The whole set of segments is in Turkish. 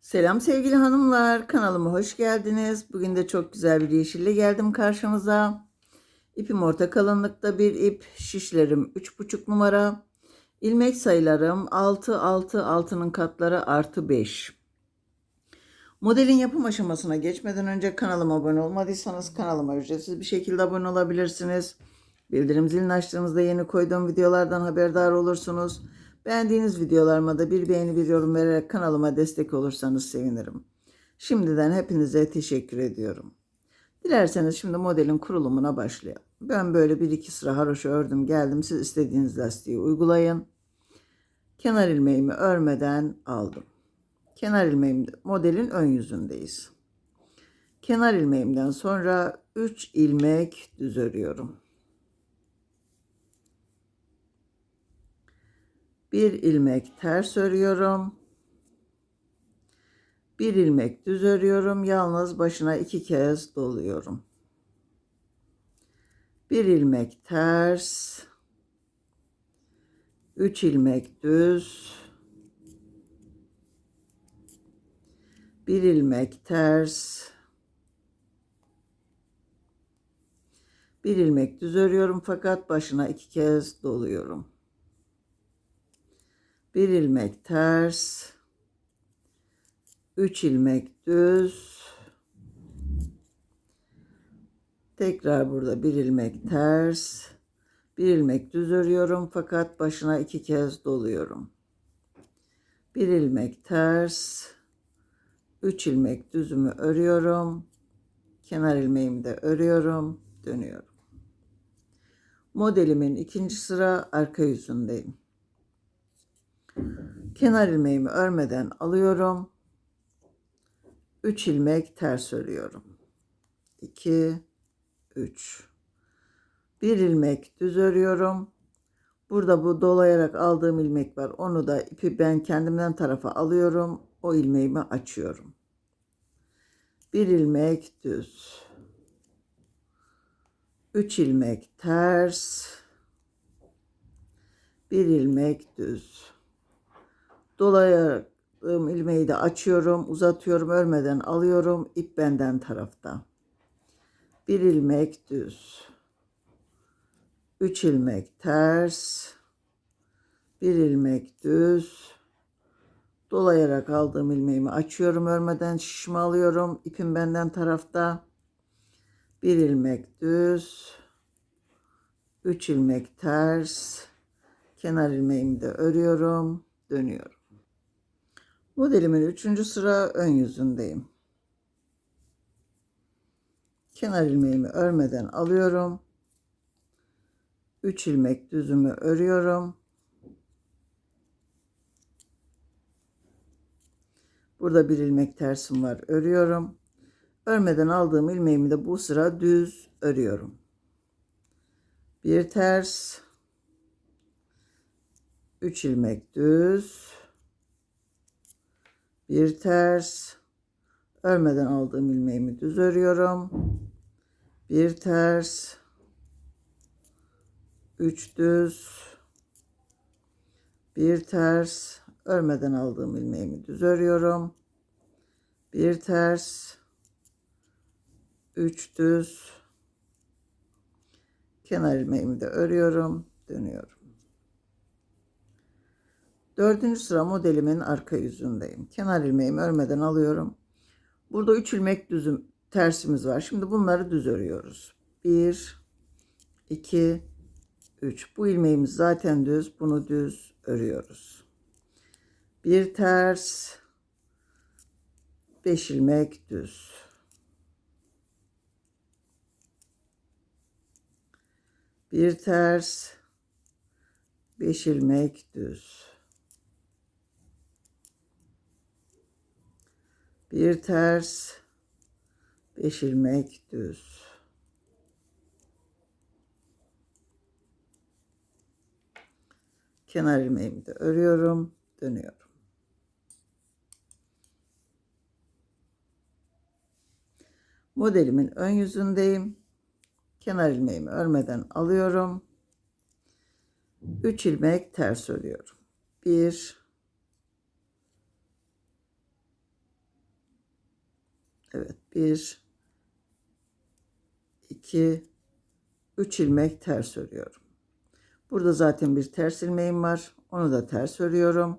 Selam sevgili hanımlar, kanalıma hoş geldiniz. Bugün de çok güzel bir yeşille geldim karşınıza. İpim orta kalınlıkta bir ip, şişlerim 3,5 numara. İlmek sayılarım 6, 6, 6'nın katları artı 5. Modelin yapım aşamasına geçmeden önce kanalıma abone olmadıysanız kanalıma ücretsiz bir şekilde abone olabilirsiniz. Bildirim zilini açtığınızda yeni koyduğum videolardan haberdar olursunuz. Beğendiğiniz videolarıma da bir beğeni bir yorum vererek kanalıma destek olursanız sevinirim. Şimdiden hepinize teşekkür ediyorum. Dilerseniz şimdi modelin kurulumuna başlayalım. Ben böyle bir iki sıra haroşa ördüm geldim. Siz istediğiniz lastiği uygulayın. Kenar ilmeğimi örmeden aldım. Kenar ilmeğim modelin ön yüzündeyiz. Kenar ilmeğimden sonra 3 ilmek düz örüyorum. Bir ilmek ters örüyorum. Bir ilmek düz örüyorum. Yalnız başına iki kez doluyorum. Bir ilmek ters. Üç ilmek düz. Bir ilmek ters. Bir ilmek düz örüyorum fakat başına iki kez doluyorum bir ilmek ters, üç ilmek düz, tekrar burada bir ilmek ters, bir ilmek düz örüyorum fakat başına iki kez doluyorum. Bir ilmek ters, üç ilmek düzümü örüyorum, kenar ilmeğimi de örüyorum, dönüyorum. Modelimin ikinci sıra arka yüzündeyim. Kenar ilmeğimi örmeden alıyorum. 3 ilmek ters örüyorum. 2 3 1 ilmek düz örüyorum. Burada bu dolayarak aldığım ilmek var. Onu da ipi ben kendimden tarafa alıyorum. O ilmeğimi açıyorum. Bir ilmek düz. 3 ilmek ters. Bir ilmek düz. Dolayadığım ilmeği de açıyorum, uzatıyorum, örmeden alıyorum. ip benden tarafta. Bir ilmek düz. Üç ilmek ters. Bir ilmek düz. Dolayarak aldığım ilmeğimi açıyorum, örmeden şişimi alıyorum. ipim benden tarafta. Bir ilmek düz. Üç ilmek ters. Kenar ilmeğimi de örüyorum, dönüyorum. Modelimin üçüncü sıra ön yüzündeyim. Kenar ilmeğimi örmeden alıyorum. 3 ilmek düzümü örüyorum. Burada bir ilmek tersim var. Örüyorum. Örmeden aldığım ilmeğimi de bu sıra düz örüyorum. Bir ters. 3 ilmek düz bir ters. Örmeden aldığım ilmeğimi düz örüyorum. Bir ters. Üç düz. Bir ters. Örmeden aldığım ilmeğimi düz örüyorum. Bir ters. Üç düz. Kenar ilmeğimi de örüyorum. Dönüyorum Dördüncü sıra modelimin arka yüzündeyim. Kenar ilmeğimi örmeden alıyorum. Burada üç ilmek düzüm tersimiz var. Şimdi bunları düz örüyoruz. Bir, iki, üç. Bu ilmeğimiz zaten düz. Bunu düz örüyoruz. Bir ters, beş ilmek düz. Bir ters, beş ilmek düz. Bir ters, beş ilmek düz. Kenar ilmeğimi de örüyorum, dönüyorum. Modelimin ön yüzündeyim. Kenar ilmeğimi örmeden alıyorum. 3 ilmek ters örüyorum. 1 Evet. Bir, iki, üç ilmek ters örüyorum. Burada zaten bir ters ilmeğim var. Onu da ters örüyorum.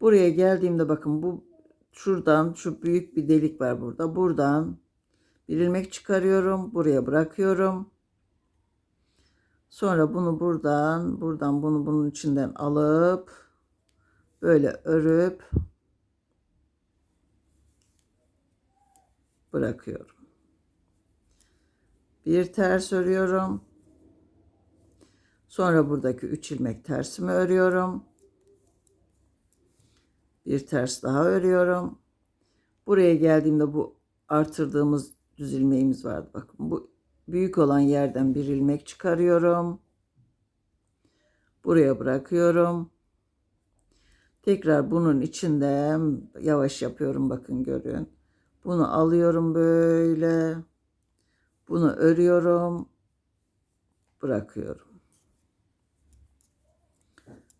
Buraya geldiğimde bakın bu şuradan şu büyük bir delik var burada. Buradan bir ilmek çıkarıyorum. Buraya bırakıyorum. Sonra bunu buradan, buradan bunu bunun içinden alıp böyle örüp bırakıyorum. Bir ters örüyorum. Sonra buradaki 3 ilmek tersimi örüyorum. Bir ters daha örüyorum. Buraya geldiğimde bu artırdığımız düz ilmeğimiz vardı. Bakın bu büyük olan yerden bir ilmek çıkarıyorum. Buraya bırakıyorum. Tekrar bunun içinden yavaş yapıyorum bakın görün. Bunu alıyorum böyle. Bunu örüyorum. Bırakıyorum.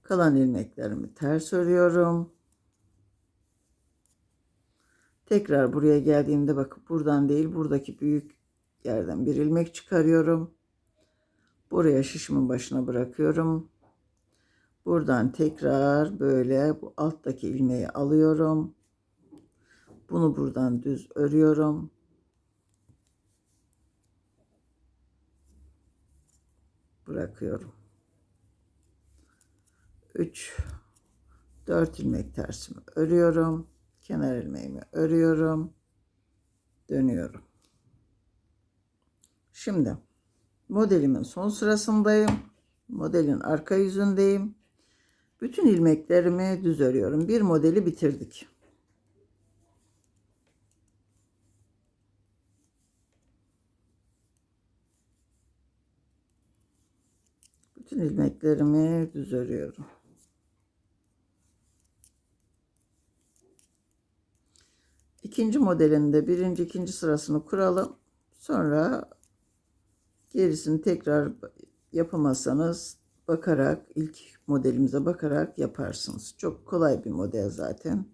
Kalan ilmeklerimi ters örüyorum. Tekrar buraya geldiğimde bakın buradan değil buradaki büyük yerden bir ilmek çıkarıyorum. Buraya şişimin başına bırakıyorum. Buradan tekrar böyle bu alttaki ilmeği alıyorum. Bunu buradan düz örüyorum. Bırakıyorum. 3 4 ilmek tersimi örüyorum. Kenar ilmeğimi örüyorum. Dönüyorum. Şimdi modelimin son sırasındayım. Modelin arka yüzündeyim. Bütün ilmeklerimi düz örüyorum. Bir modeli bitirdik. Bütün ilmeklerimi düz örüyorum. İkinci modelinde birinci ikinci sırasını kuralım. Sonra gerisini tekrar yapamazsanız bakarak ilk modelimize bakarak yaparsınız. Çok kolay bir model zaten.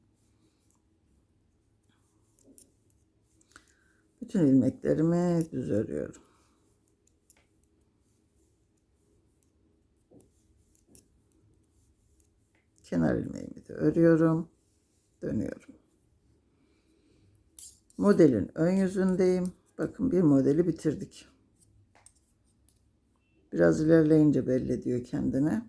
Bütün ilmeklerimi düz örüyorum. Kenar ilmeğimi de örüyorum. Dönüyorum. Modelin ön yüzündeyim. Bakın bir modeli bitirdik. Biraz ilerleyince belli ediyor kendine.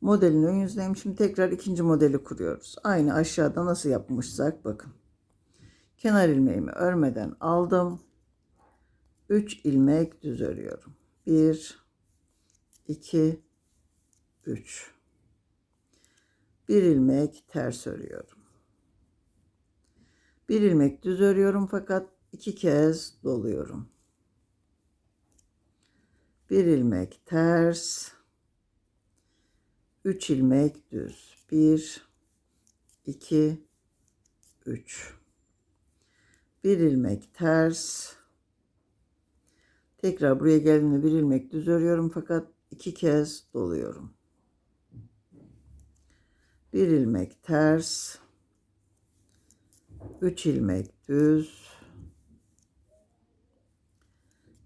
Modelin ön yüzündeyim. Şimdi tekrar ikinci modeli kuruyoruz. Aynı aşağıda nasıl yapmışsak bakın. Kenar ilmeğimi örmeden aldım. 3 ilmek düz örüyorum. 1 2 3 bir ilmek ters örüyorum. Bir ilmek düz örüyorum fakat iki kez doluyorum. Bir ilmek ters. Üç ilmek düz. Bir, iki, üç. Bir ilmek ters. Tekrar buraya geldiğimde bir ilmek düz örüyorum fakat iki kez doluyorum. Bir ilmek ters. 3 ilmek düz.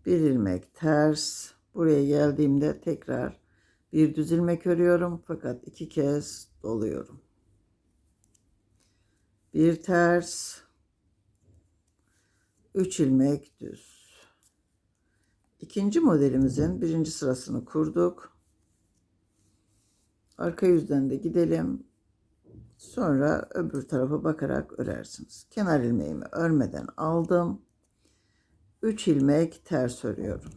Bir ilmek ters. Buraya geldiğimde tekrar bir düz ilmek örüyorum fakat iki kez doluyorum. Bir ters. 3 ilmek düz. İkinci modelimizin birinci sırasını kurduk. Arka yüzden de gidelim. Sonra öbür tarafa bakarak örersiniz. Kenar ilmeğimi örmeden aldım. 3 ilmek ters örüyorum.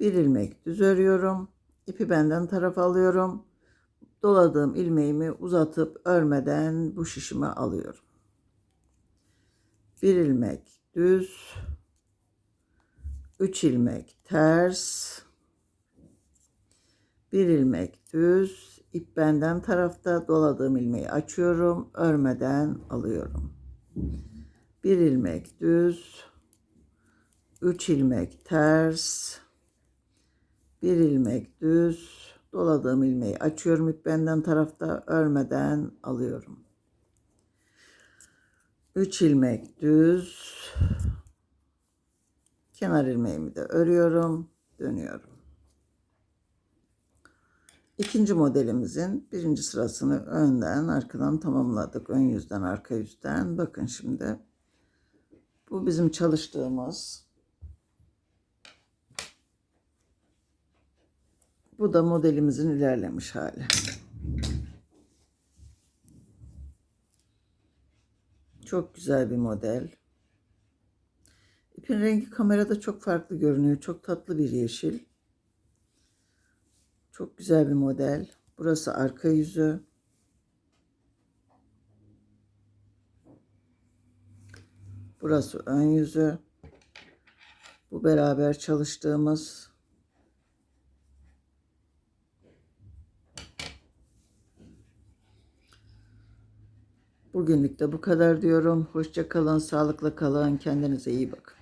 Bir ilmek düz örüyorum. İpi benden taraf alıyorum. Doladığım ilmeğimi uzatıp örmeden bu şişime alıyorum. Bir ilmek düz. 3 ilmek ters. Bir ilmek düz ip benden tarafta doladığım ilmeği açıyorum. Örmeden alıyorum. Bir ilmek düz. Üç ilmek ters. Bir ilmek düz. Doladığım ilmeği açıyorum ip benden tarafta örmeden alıyorum. 3 ilmek düz. Kenar ilmeğimi de örüyorum. Dönüyorum. İkinci modelimizin birinci sırasını önden arkadan tamamladık. Ön yüzden arka yüzden. Bakın şimdi. Bu bizim çalıştığımız. Bu da modelimizin ilerlemiş hali. Çok güzel bir model. İpin rengi kamerada çok farklı görünüyor. Çok tatlı bir yeşil. Çok güzel bir model. Burası arka yüzü. Burası ön yüzü. Bu beraber çalıştığımız Bugünlük de bu kadar diyorum. Hoşça kalın, sağlıkla kalın, kendinize iyi bakın.